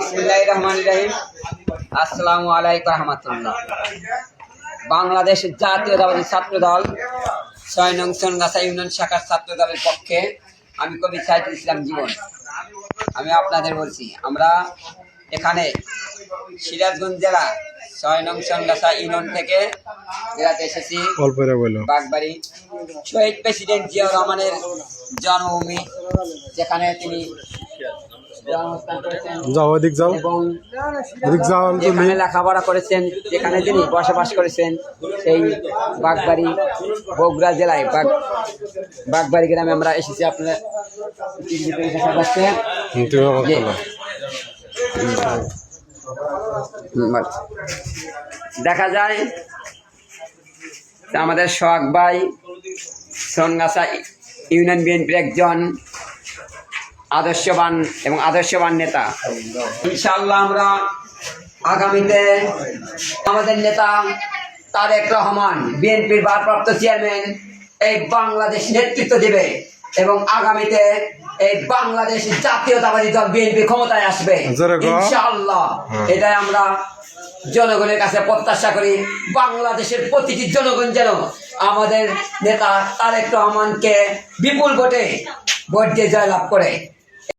বিসমিল্লাহ রহমান রাহিম। আসসালামু আলাইকুম রহমতুল্লাহ। বাংলাদেশ জাতীয়তাবাদী ছাত্র দল ছয় নং সোনগাছা ইউনিয়ন শাখার ছাত্র দলের পক্ষে আমি কবি সাইদুল ইসলাম জীবন। আমি আপনাদের বলছি আমরা এখানে সিরাজগঞ্জ জেলা ছয় নং সোনগাছা ইউনিয়ন থেকে জেলাতে এসেছি। বাগবাড়ি শহীদ প্রেসিডেন্ট জিয়াউর রহমানের জন্মভূমি যেখানে তিনি যাও ওদিক যাও। ওদিক যাও যেখানে লেখাপড়া করেছেন যেখানে তিনি বসবাস করেছেন সেই বাগবাড়ি বগুড়া জেলায় বাগ বাগবাড়ি গ্রামে আমরা এসেছি। আপনারা দেখা যাচ্ছে। দেখা যায় আমাদের সোহাগ ভাই সোনগাছা ইউনিয়ন বিএনপির একজন আদর্শবান এবং আদর্শবান নেতা। ইনশাআল্লাহ আমরা আগামীতে আমাদের নেতা তারেক রহমান বিএনপির ভারপ্রাপ্ত চেয়ারম্যান এই বাংলাদেশ নেতৃত্ব দেবে এবং আগামীতে এই বাংলাদেশ জাতীয়তাবাদী দল বিএনপি ক্ষমতায় আসবে। ইনশাআল্লাহ। এটাই আমরা জনগণের কাছে প্রত্যাশা করি। বাংলাদেশের প্রতিটি জনগণ যেন আমাদের নেতা তারেক রহমানকে বিপুল ভোটে ভোট দিয়ে জয়লাভ করে।